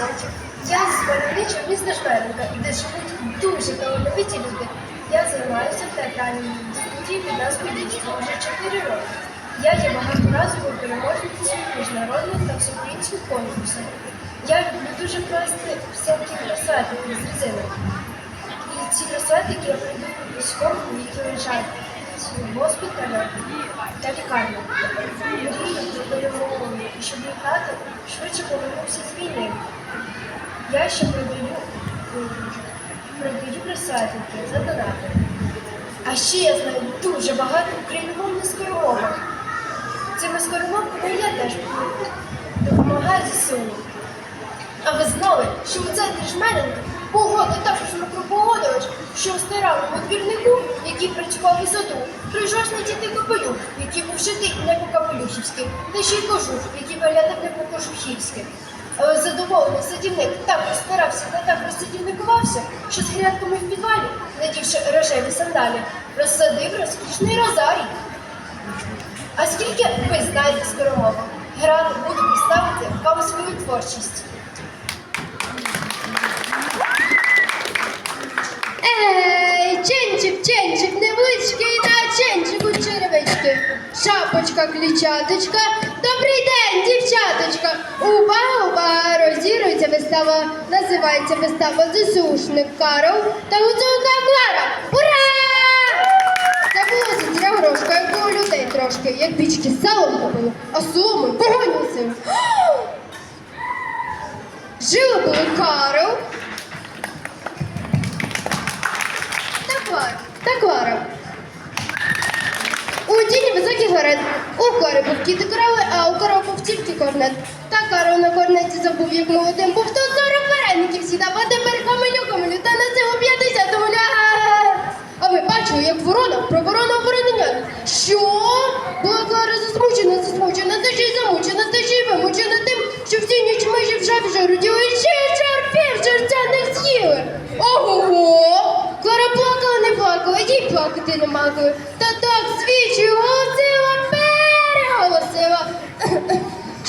років. Я з мальовничого міста Жмеренка, де живуть дуже талановиті люди. Я займаюся в театральній студії під назвою «Дійство» вже 4 роки. Я є багаторазовою переможницею міжнародних та всеукраїнських конкурсів. Я люблю дуже класти всякі красотики з резини. І ці красотики я прийду військовим, які лежать в госпіталях та лікарнях. Мрію про перемогу, щоб мій тато швидше повернувся з війни. Я ще продаю, м, продаю красотики за донати. А ще я знаю дуже багато україномовних скоромовок. Цими скоромовками я теж допомагаю ЗСУ. А ви знали, що у центрі Жмеренка погода також микропогодович, що у старому двірнику, який працював у саду, прижожний діти капелюх, який був шитий не по капелюхівськи, та ще й кожух, який виглядав не по кожухівськи. Але задоволений садівник так розстарався та так розсадівникувався, що з грядками в підвалі, надівши рожеві сандалі, розсадив розкішний розарій. А скільки ви знаєте скоромовок? Грати буду представити вам свою творчість. Шапочка, клічаточка. Добрий день, дівчаточка. Уба, уба, розірується вистава. Називається вистава ЗСУшник Карл та гуцулка Клара. Ура! Це було зря грошка, як було людей трошки, як бічки салом купили, а соломою погонюся. Жили були Карл та Клара. Та Клара. Високий горет. У Клари був кіт і корали, а у коров був тільки корнет. Та Карл на корнеті забув, як молодим був, то сорок вареників сідав, а тепер камелю камелю, та на цього п'ятдесятому ля. А ви бачили, як ворона про ворона вороненя. Що? Була Клара засмучена, засмучена, та ще й замучена, та ще й вимучена тим, що всі ніч межі в жабі жаруділи, і ще й чорпів жерця не з'їли. Ого! Клара плакала, не плакала, їй плакати не могли. Та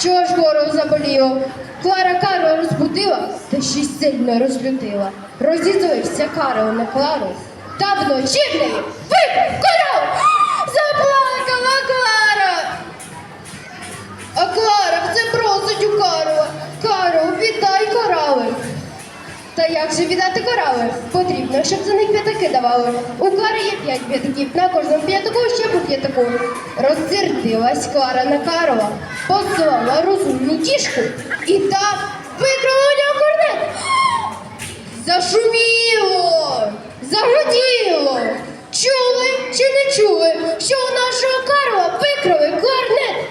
Чого ж горло заболіло? Клара Карла розбудила, та ще сильно розлютила. Розізлився Карл на Клару. Та вночі в неї випав Та як же віддати корали? Потрібно, щоб за них п'ятаки давали. У Клари є п'ять п'ятаків, на кожному п'ятаку ще по п'ятаку. Розсердилась Клара на Карла, послала розумну діжку і та викрала у нього корнет. Зашуміло, загуділо. Чули чи не чули, що у нашого Карла викрали корнет?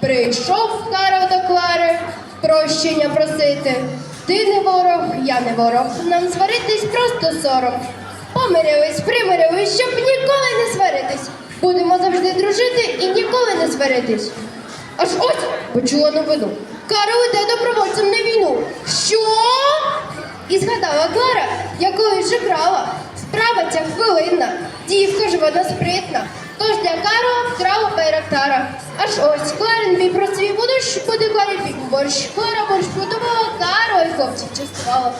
Прийшов Карл до Клари прощення просити. Ти не ворог, я не ворог. Нам сваритись просто сором. Помирились, примирились, щоб ніколи не сваритись. Будемо завжди дружити і ніколи не сваритись. Аж ось почула новину. Карл йде добровольцем на війну. Що? І згадала Клара, якою ж грала. Справа ця хвилинна. Дівка ж вона спритна. Тож для Карла втрала Байрактара. Аж ось Кларин бій про свій будущ, буде Кларі бій борщ. Клара борщ подумала, Каро і хлопців частувала.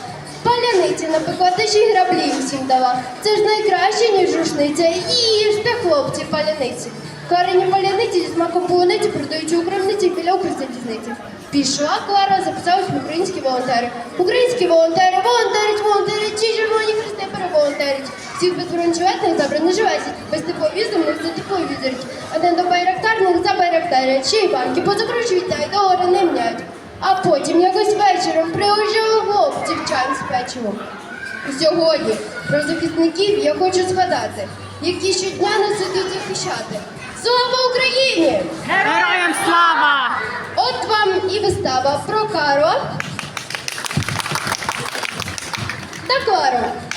Паляниці напекла, та ще й граблі всім дала. Це ж найкраще, ніж рушниця. Їжте, хлопці, паляниці. Карині паляниці зі смаком полуниці продають у крамниці біля Укрзалізниці. Пішла Клара, записалась в українські волонтери. Українські волонтери, волонтерять, волонтерять, ті червоні хрести переволонтерять. Всіх безбронежилетних забронежилетять, без тепловізорних за тепловізорять. А не до байрактарних забайрактарять, ще й банки позакручують та й долари не мняють. А потім якось вечором приложили хлопців чай з печивом. Сьогодні про захисників я хочу згадати, які щодня несуть захищати. Слава Україні! Героям слава! От вам і вистава про Каро та Клару.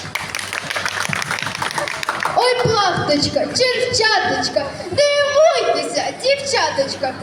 Ой, плахточка, червчаточка, дивуйтеся, дівчаточка.